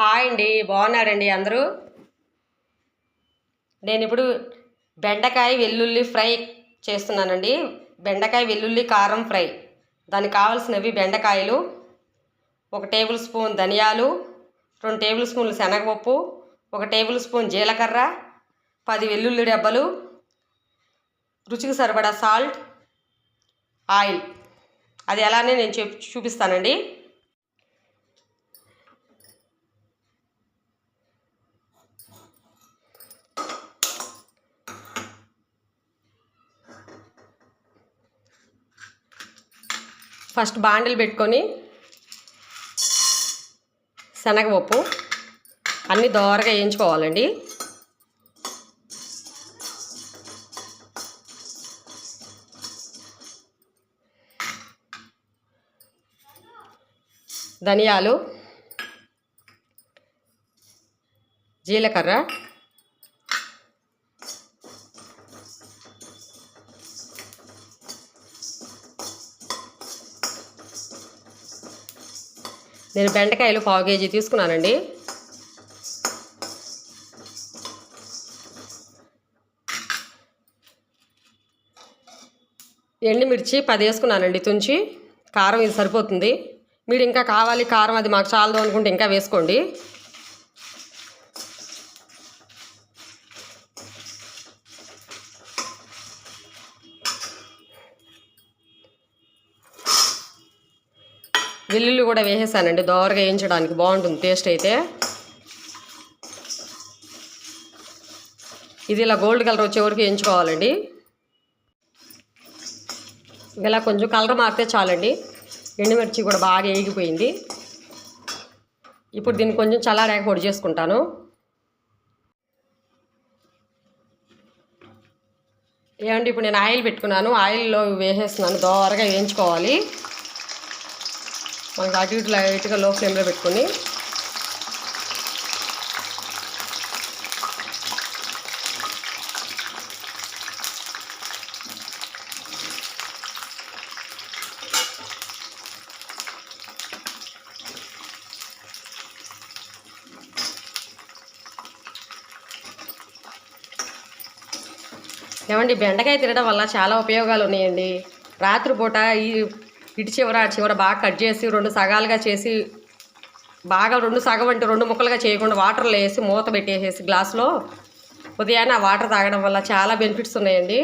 Hi అండి బాగున్నారండి అందరూ? నేను ఇప్పుడు బెండకాయ వెల్లుల్లి ఫ్రై చేస్తున్నానండి. బెండకాయ వెల్లుల్లి కారం ఫ్రై. దానికి కావాల్సినవి బెండకాయలు ఒక టేబుల్ స్పూన్ ధనియాలు రెండు టేబుల్ స్పూన్లు శనగపప్పు ఒక టేబుల్ స్పూన్ జీలకర్ర పది వెల్లుల్లి డబ్బలు రుచికి సరిపడా సాల్ట్ ఆయిల్. అది ఎలానే నేను చూపిస్తానండి. ఫస్ట్ బాండిల్ పెట్టుకొని శనగపప్పు అన్నీ దోరగా వేయించుకోవాలండి. ధనియాలు జీలకర్ర నేను బెండకాయలు పావు కేజీ తీసుకున్నానండి. ఎండుమిర్చి పది వేసుకున్నానండి తుంచి. కారం ఇది సరిపోతుంది. మీరు ఇంకా కావాలి కారం అది మాకు చాలదు అనుకుంటే ఇంకా వేసుకోండి. వెల్లుల్లి కూడా వేసేసానండి. దోరగా వేయించడానికి బాగుంటుంది. టేస్ట్ అయితే. ఇది ఇలా గోల్డ్ కలర్ వచ్చే వరకు వేయించుకోవాలండి. ఇలా కొంచెం కలర్ మారితే చాలండి. ఎండుమిర్చి కూడా బాగా వేగిపోయింది. ఇప్పుడు దీన్ని కొంచెం చల్లారాక పొడి చేసుకుంటాను. ఏమండి ఇప్పుడు నేను ఆయిల్ పెట్టుకున్నాను. ఆయిల్లో వేసేస్తున్నాను. దోరగా వేయించుకోవాలి. మనకి అటు ఇటు లైట్గా లో ఫ్లేమ్లో పెట్టుకొని ఏమండి బెండకాయ తినడం వల్ల చాలా ఉపయోగాలు ఉన్నాయండి. రాత్రిపూట ఈ ఇటు చివర ఆ చివర బాగా కట్ చేసి రెండు సగాలుగా చేసి బాగా రెండు సగం అంటే రెండు ముక్కలుగా చేయకుండా వాటర్లో వేసి మూత పెట్టేసేసి గ్లాసులో ఉదయాన్నే ఆ వాటర్ తాగడం వల్ల చాలా బెనిఫిట్స్ ఉన్నాయండి.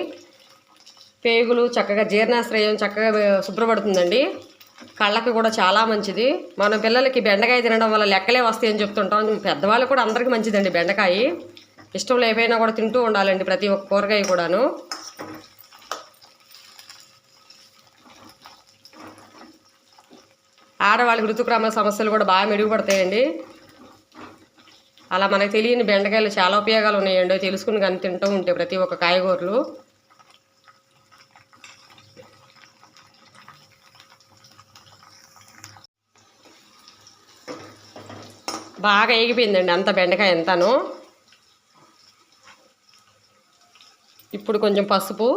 పేగులు చక్కగా జీర్ణాశ్రయం చక్కగా శుభ్రపడుతుందండి. కళ్ళకి కూడా చాలా మంచిది. మన పిల్లలకి బెండకాయ తినడం వల్ల లెక్కలే వస్తాయని చెప్తుంటాం. పెద్దవాళ్ళు కూడా అందరికీ మంచిదండి బెండకాయ. ఇష్టం లేకపోయినా కూడా తింటూ ఉండాలండి ప్రతి ఒక్క కూరగాయ కూడాను. ఆడవాళ్ళకి ఋతుక్రమ సమస్యలు కూడా బాగా మెరుగుపడతాయండి. అలా మనకు తెలియని బెండకాయలు చాలా ఉపయోగాలు ఉన్నాయండి. తెలుసుకుని కానీ తింటూ ఉంటే ప్రతి ఒక్క కాయగూరలు. బాగా ఏగిపోయిందండి అంత బెండకాయ ఎంతను ఇప్పుడు కొంచెం పసుపు.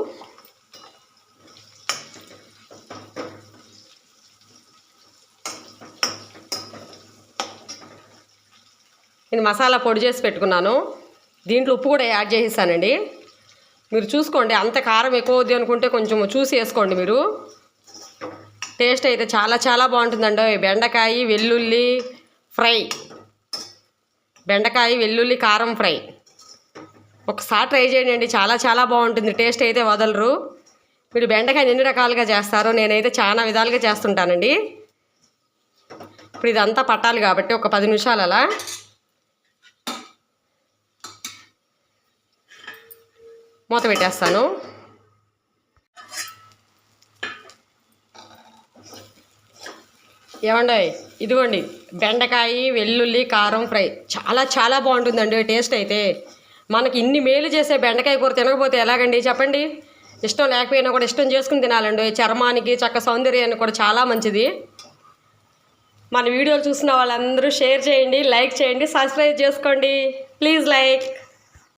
నేను మసాలా పొడి చేసి పెట్టుకున్నాను. దీంట్లో ఉప్పు కూడా యాడ్ చేసేసానండి. మీరు చూసుకోండి అంత కారం ఎక్కువ వద్దు అనుకుంటే కొంచెం చూసి వేసుకోండి మీరు. టేస్ట్ అయితే చాలా చాలా బాగుంటుందండి. బెండకాయ వెల్లుల్లి ఫ్రై. బెండకాయ వెల్లుల్లి కారం ఫ్రై. ఒకసారి ట్రై చేయండి చాలా చాలా బాగుంటుంది. టేస్ట్ అయితే వదలరు. మీరు బెండకాయ ఎన్ని రకాలుగా చేస్తారో నేనైతే చాలా విధాలుగా చేస్తుంటానండి. ఇప్పుడు ఇదంతా పట్టాలి కాబట్టి ఒక పది నిమిషాలు అలా మూత పెట్టేస్తాను. ఏమండి ఇదిగోండి బెండకాయ వెల్లుల్లి కారం ఫ్రై. చాలా చాలా బాగుంటుందండి టేస్ట్ అయితే. మనకి ఇన్ని మేలు చేసే బెండకాయ కూర తినకపోతే ఎలాగండి చెప్పండి? ఇష్టం లేకపోయినా కూడా ఇష్టం చేసుకుని తినాలండి. చర్మానికి చక్క సౌందర్యానికి కూడా చాలా మంచిది. మన వీడియోలు చూసిన వాళ్ళందరూ షేర్ చేయండి లైక్ చేయండి సబ్స్క్రైబ్ చేసుకోండి. Please like.